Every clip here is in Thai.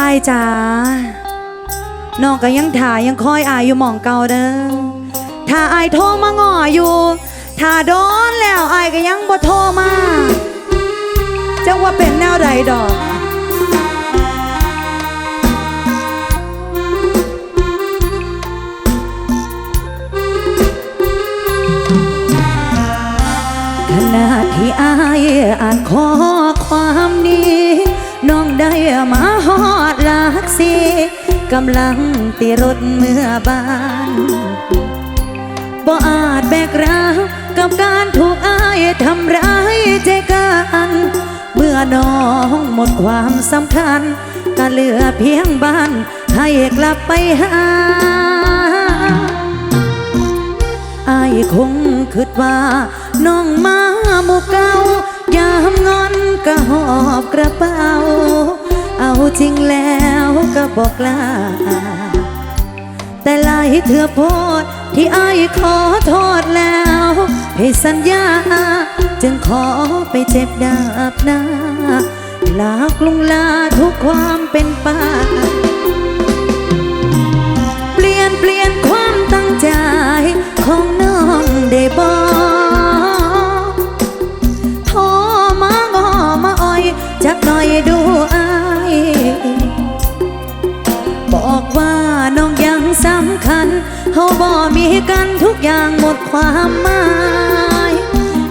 อายจ๋าน้องก็ยังถ่ายยังคอยอายอยู่หมองเก่าเด้อถ้าอายโทรมาง้ออยู่ ถ้าโดนแล้วอายก็ยังบ่โทรมาจะว่าเป็นแนวใดดอกขณะที่อายอ่านข้อความนี้ น้องได้มาฮอ ดหลักสีกำลังตีรถเมื่อบ้านบ่อาจแบกรับกับการถูกอายทำร้ายใจกันเมื่อน้องหมดความสำคัญก็เหลือเพียงบ้าน ให้กลับไปหาอายคงคิดว่า น้องมาหมู่เก่ายามงอนก็หอบกระเป๋า เอาจริงแล้วก็บอกลาแต่หลายเถื่อโพดที่ไอ้ขอโทษแล้วให้สัญญา จึงขอไปเจ็บดาบหน้าลากลุงลาทุกความเป็นไป้าเป บ่กันทุกอย่างหมดความหมาย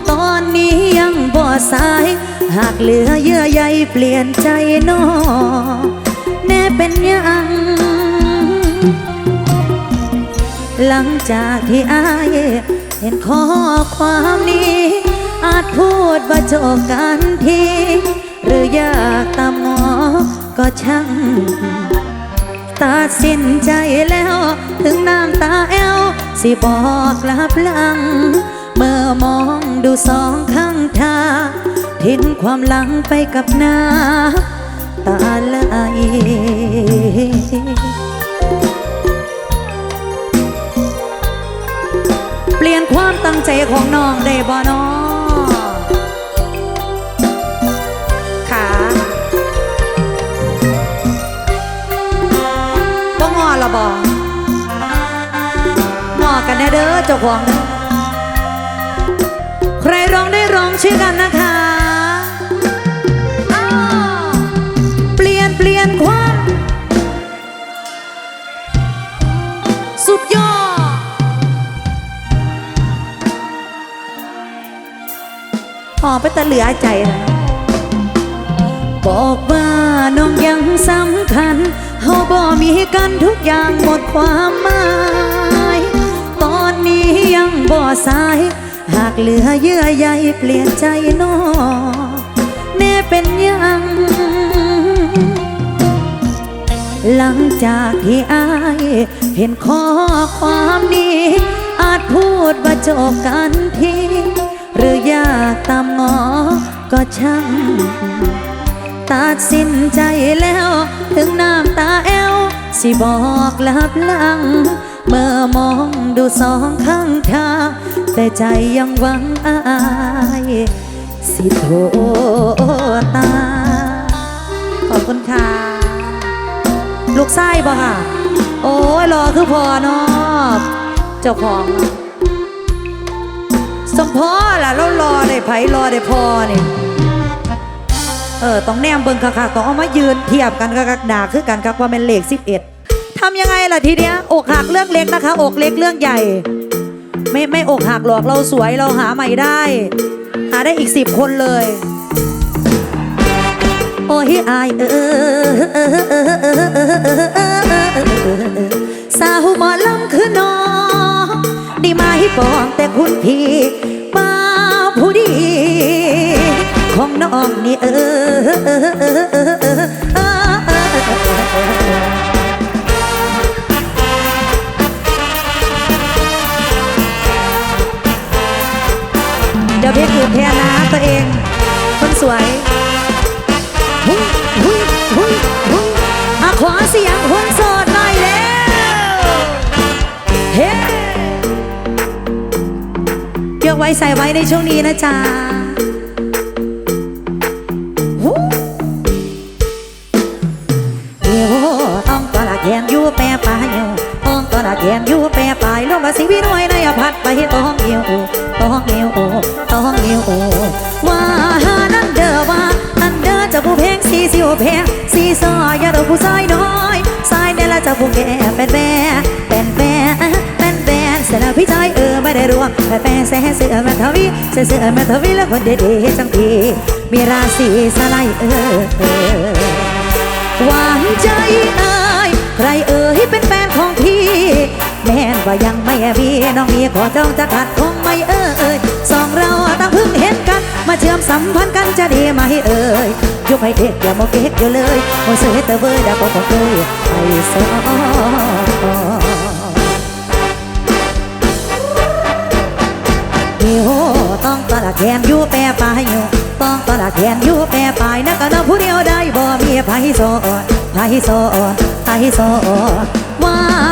ตอนนี้ยังบ่สาย หากเหลือเยื่อใยเปลี่ยนใจนอแน่เป็นยังหลังจากที่อายเห็นข้อความนี้ อาจพูดว่าจบกันที หรืออยากตามงอก็ช่างตัดสินใจแล้วถึงน้ำตาแอว สิบอกกลับหลัง เมื่อมองดูสองข้างทางทิ้งความหลังไปกับหน้า ตาลายเปลี่ยนความตั้งใจของน้องได้บ่น้อง แน่เด้อเจ้าของเด้อใครร้องได้ร้องชื่อกันนะคะ เปลี่ยนเปลี่ยนความ สุดยอดพอไปต่เหลือใจนะบอกว่าน้องยังสำคัญเฮาบ่มีกันทุกอย่างหมดความหมาย ยังบ่สาย หากเหลือเยื่อใยเปลี่ยนใจน้อแน่เป็นยัง หลังจากที่อาย เห็นข้อความนี้ อาจพูดว่าจบกันทีหรืออยากตามงอก็ช่างตัดสินใจแล้ว ถึงน้ำตาแอวสิบอกลับหลัง เมื่อมองดูสองข้างทางแต่ใจยังหวังอายสิโทตา ขอบคุณค่ะ ลูกไส้บ่ค่ะ โอ้ยรอคือพอนาะเจ้าของ สมพอล่ะแล้วรอได้ไผรอได้พอนี่เออ ต้องแนมเบิ่งคักๆต้องเอามายืนเทียบกันกับดาคือกันครับว่าเป็นเลข11ทำยังไงล่ะทีเนี้ยอกหักเรื่องเล็กนะคะ อกเล็กเรื่องใหญ่ ไม่ไม่อกหักหรอกเราสวยเราหาใหม่ได้ หาได้อีกสิบคนเลย โอ้ยอายเออสาวหมอลำคือน้องดีมาให้ปองแต่คุณพี่ป้าผู้ดี ของน้องนี่เออ แค่นะตัวเอง คนสวยหุ้ยหุ้ยหุ้ยหุ้ยมาขอเสียงคนโสดหน่อยแล้วเฮ้ยกไว้ใส่ไว้ในช่วงนี้นะจ๊ะแยมยู่แปรปลายอยู่อ้องตอนแยมยู่แปรปลายลงมาสิวิน้ยในอพัดไปต้องเดียว องเอวต้องเอวว่านั่นเด้อว่านั่นเด้อจะผู้เพลงสีสิวเพลงสีซอยอย่าเด้อผู้ชายน้อยสายเด้อละจะผู้แก่เป็นแม่เป็นแม่เป็นแม่เสร็จแล้วพี่ชายเออไม่ได้รวมแต่แฟนแซ่เสือแม่ทวีเสือเสือแม่ทวีแล้วคนเด็ดๆจังทีมีราศีสไลเออเออหวานใจเอ่ยใครเอ่ยเป็นแฟนของ แม่นว่ายังไม่มีน้องมีขอจ้องจะขัดคงไม่เอ่ยสองเราต้องพิ่งเห็นกัน มาเชื่อมสัมพันธ์กันจะดีไหมเอ่ยยกให้เด็กอย่าโมเกตอยู่เลยโมเสเตอร์เบอร์ดาก็คงเคยไปสอฮิโฮต้องตละแขนอยู่แปรปลายอยู่ต้องตละแขนอยู่แปรปลายนักก็นผู้เดียวได้บ่มีไผโซไผโซไผโซว่า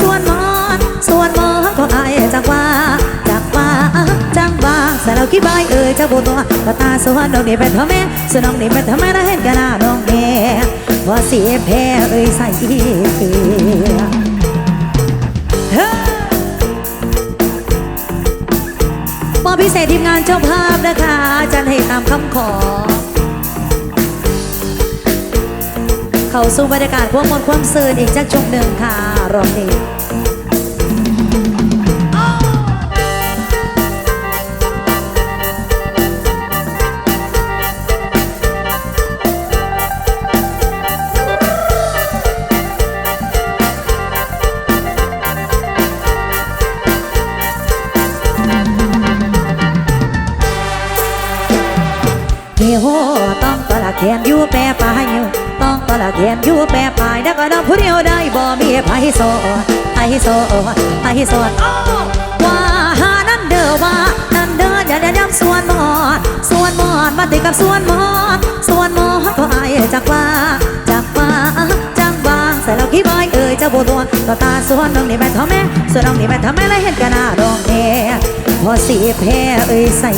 ส่วนมอดส่วนมอดของไอจักว่าจักว่าจังว่าแต่เราคิดใบเอ่ยจะบูตัวก็ตาส่วนน้องนี่เป็นพ่อแม่ส่วนน้องนี่เป็นทำไมนะเห็นกันหน้าน้องแม่พอเสียแพ้เอ่ยใส่เสียมอบพิเศษทีมงานเจ้าภาพนะคะจันให้ตามคำขอ เข้าสู่บรรยากาศพวกมนความซื่นอีกจักช่วงหนึ่งค่ะารอบนี้ โซไผโซไผโซอ้อว่าหานั่นเด้อว่านั่นเด้ออย่าได้ย้ำส่วนมอดส่วนมอดมาติดกับส่วนมอดส่วนมอดก็ไอจักว่าจักว่าจังว่าใส่เราขี้บอยเอ่ยเจ้าบัวตัวก็ตาส่วนน้องนี่แม่ท่าแม่ส่วนน้องนี่แม่ท่าแม่แล้วเห็นกันหน้าดองแน่พอสีแพ้เอ่ยใส่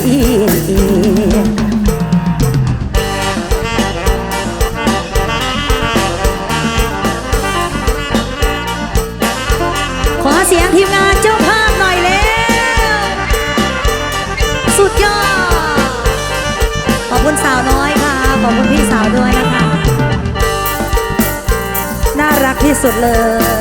สียงทีมงานเจ้าภาพหน่อยแล้ว สุดยอด ขอบคุณสาวน้อยค่ะ ขอบคุณพี่สาวด้วยนะคะ น่ารักที่สุดเลย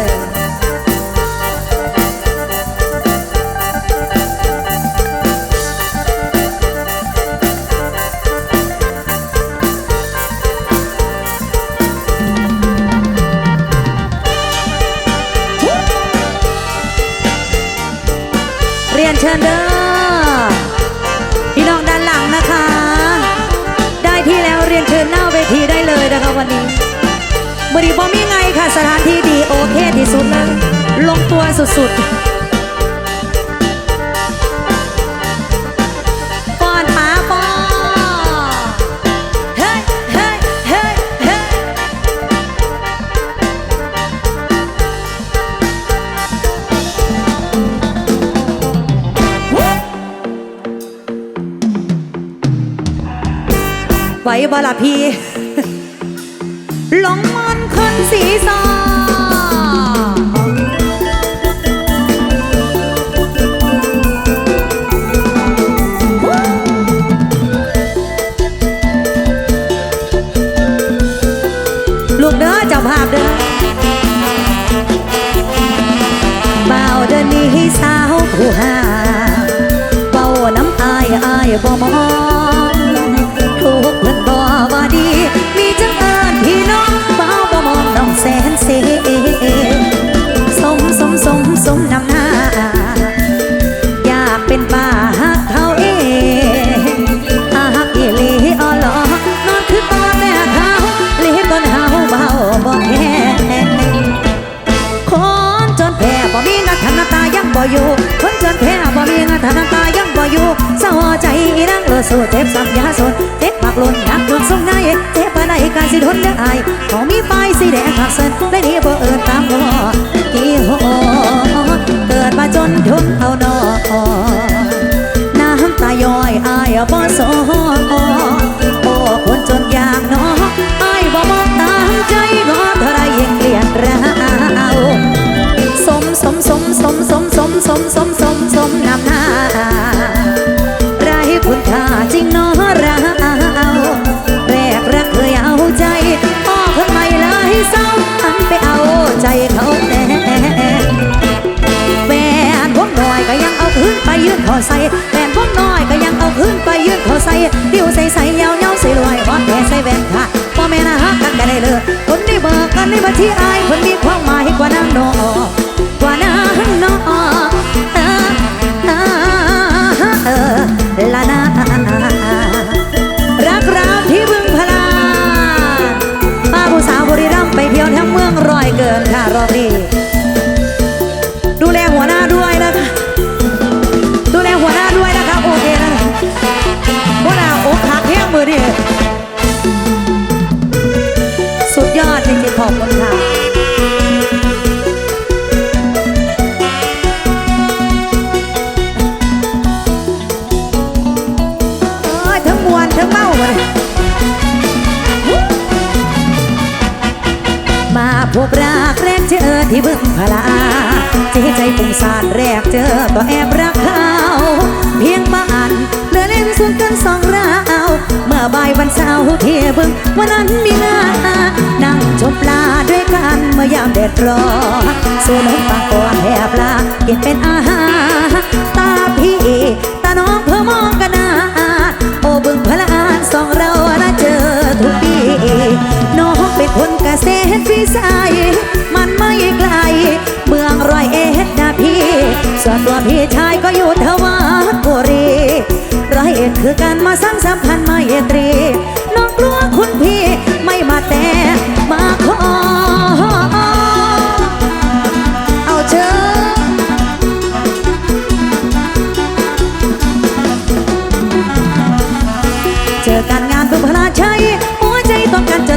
บลาพีหลงมันคนสีซอลูกเด้อจ้าภาพเด้อบ่าเดินนี้สาวผู้หาเบาน้ำอายอายบ่มอง ยู่เศร้าใจนั่งเออโซเจ็บสับยาสนเจ็บปากล้นนักดวงทรงายเจ็บปานใดการสิทนเดือดไอของมีไฟสีแดงขักเส้นได้นี้บ่เอิญตามหักี่หอเกิดมาจนทนเอานอน้ำตาย้อยอายบ่สอโอ้คนจนอยากนออายบ่มองตาใจกอเท่าไรยังเปลี่ยดเราสมสมสมสมสมสมสมสมสมนำหน้า จริงเนอเราแรกรักเคยเอาใจพ่อคนใหม่เลยเศร้าหันไปเอาใจเขาแน่แฟนพวกน้อยก็ยังเอาคืนไปยืนขอใส่แฟนพวกน้อยก็ยังเอาคืนไปยืนขอใส่ดี่ยวใส่ใส่เยาเยาใส่รวยว่าแค่ใส่แว่นค่ะพ่อแม่น่าฮักกันกันได้เลยคนได้เบิกกันในบัญชีอายคนมีความหมายกว่านางนอก ดดร้อนส่วนนกปาก่อนแหบลากินเป็นอาหารตาพี่ตาน้องเพื่อมองกันนาโอ้บึงพลานสองเราน่าเจอทุกปีน้องเป็นคนเกษตรพิสัยมันไม่ไกล เมืองรอยเอ็ดนะพี่ ส่วนตัวพี่ชายก็อยู่ทวัดบุรีร้อยเอ็ดคือการมาสร้างสัมพันธ์ไมตรีน้องกลัวคุณพี่ไม่มาแต่มาขอ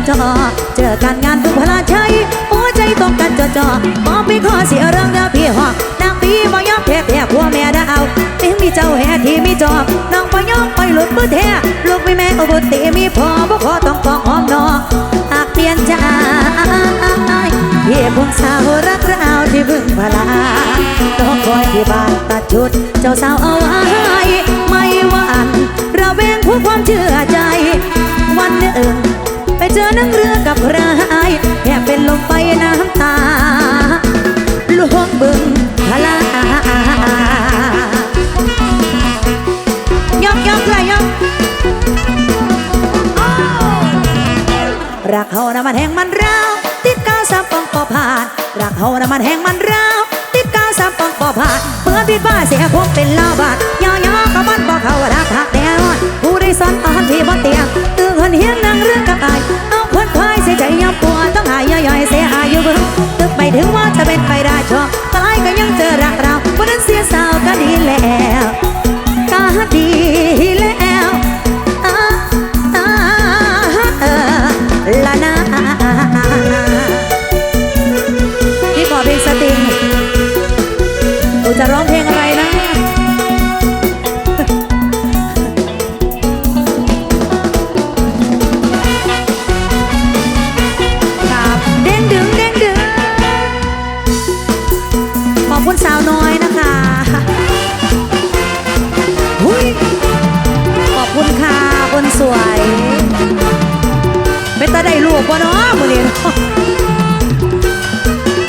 จอเจอการงานพึ่งพลาชัยหัวใจต้องการจะจอมองพี่ขอเสียเรื่องเด้อพี่หอกนางพี่บ่ยอมแพ้แพ้ผัวแม่ดาวถึงมีเจ้าแห่ที่มีจอบน้องบ่ยอมไปหลุดมือแท้ลูกมีแม่อุบุติมีพ่อบ่ขอต้องฟ้องหอมนอกหากเปลี่ยนใจพี่คงสาวรักเราที่พึ่งพลาต้องคอยที่บ้านตัดชุด เจ้าสาวเอาไว้ไม่หวันเราแบ่งผู้ความเชื่อใจ วันหนึ่ง จอนั่งเรือกับใครแค่เป็นลมไปน้ำตาลวงบึงพลายกยกเลยยกอ้าวรักเขานะมันแห้งมันร้าวติดกาวสามปองปอผ่าน รักเขานะมันแห้งมันร้าว ติดกาวสามปองปอผ่านเมื่อปิดบ้าเสียคงเป็นลาบาดยอยอก็มันบอกเขารักหักแน่นอนผู้ได้สอนตอนที่บนเตียงตื่นคนเฮียนนั่งเรื่องกับอายเอาคนควายเสียใจยอมปวดต้องหายย่อยๆเสียหายอยู่เบึงตึกไปถึงว่าจะเป็นไปได้ชอบ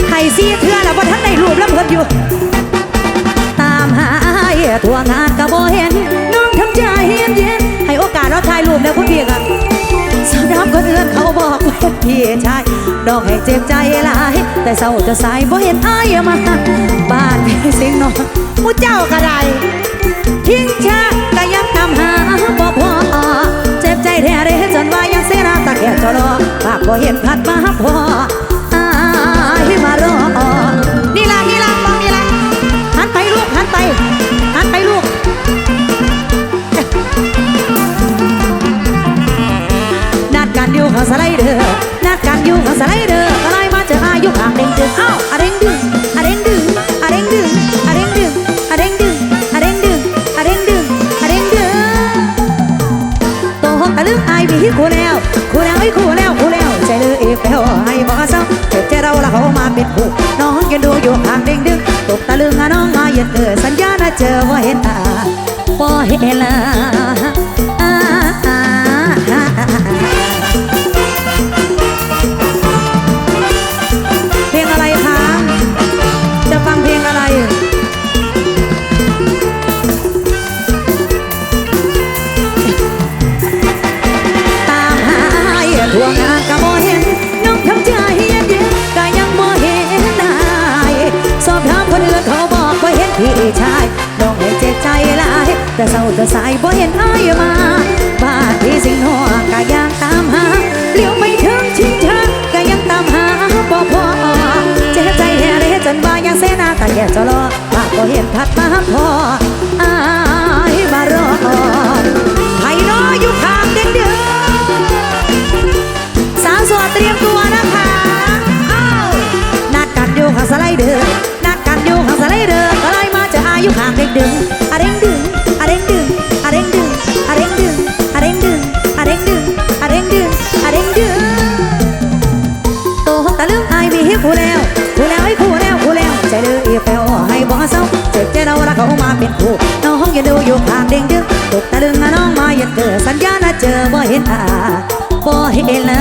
ไห้ซีเทือแล้วบ่ทันได้รูปแล้วเพิ่นอยู่ ตามหาเหี้ยทั่วงานก็บ่เห็น น้องทำใจเย็นเย็นให้โอกาสเราถ่ายรูปแล้วคุณพี่กันสาวดำคนอื่นเขาบอกว่าพี่ชายดอกให้เจ็บใจหลาย แต่เศร้าจะสายบ่เห็นอายมาบ้านพี่สิงนอนผู้เจ้าก็ได้ทิ้งชาก็ยังตามหาบ่ ใจแท้เรจนว่ายังเสียน้ำตาแก่จอรอปากบ่เห็นพัดมาพออายมารอ ดูอยู่ห่างเด้งดึงตกตะลึงอะน้องมาเย็นเออสัญญาณเจอว่าเห็นตา แต่เศร้าแต่สายบ่เห็นอายมาบ้านที่สิงห์หัวก็ยังตามหาเลี้ยวไม่ถึงชิงช้าก็ยังตามหาบ่พอเจ็บใจแห่เลยจนว่ายังเสนาตาแย่จะรอบ้านบ่เห็นพัดมาพออายมารอไผ่รออยู่ข้างเด็กเดือสาวโสดเตรียมตัวนะคะอ้านัดกันอยู่ข้างสไลเดอร์นัดกันอยู่ข้างสไลเดอร์ก็เลยมาจะอายุข้างเด็กดึงอะเด้ง เศร้าเจ็บใจเราละเขามาเป็นคู่น้องยังดูอยู่ข้างเด้งดึงตกตะลึงน้องมาอย่าเกิดสัญญานะเจอบ่เห็นตาบ่เห็นละ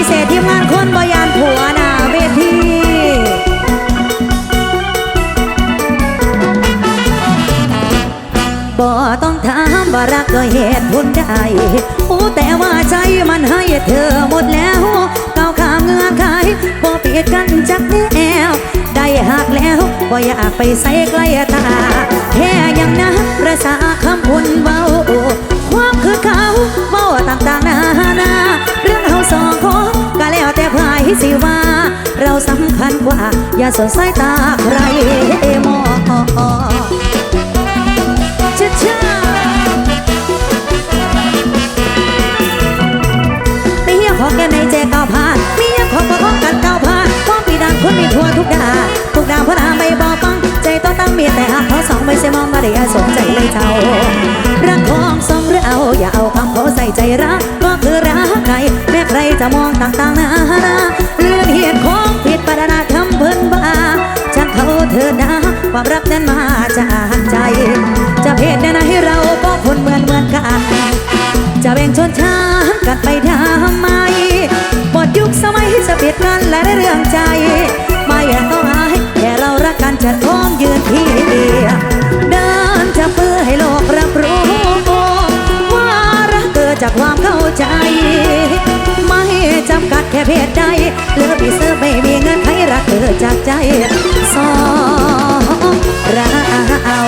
พิเศษทีมงานคนบยานผัวนาเวทีบ่ต้องถามว่ารักก็เหตุผลใดโอ้แต่ว่าใจมันให้เธอหมดแล้วก้าวข้ามเงื่อนไขบ่ปิดกันจักแนวได้หักแล้วบ่อยากไปใส่ใกล้ตา แค่ยังนะประสาคำพูนเบาความคือเขาเว้าต่างๆนานา สองคนก็แล้วแต่ไผสิว่า เราสำคัญกว่า อย่าสนสายตาใคร ต่างๆนานาเรื่องเหตุของผิดปรนาทำเพิ่นบ้าช่างเขาเธอนะความรักนั้นมาจากใจ จะเพศใดนะให้เราก็คนเหมือนเหมือนกัน จะแบ่งชนชั้นกันไปทำไมหมดยุคสมัยจะเปลี่ยนกันและเรื่องใจ ไม่ต้องอายแค่เรารักกันจะพร้อมยืนที่เดียเดินจะเพื่อให้โลก จากความเข้าใจ ไม่จำกัดแค่เพศใดเลือกพี่เสื้อไม่มีเงินใครรักเกิดจากใจสองเรา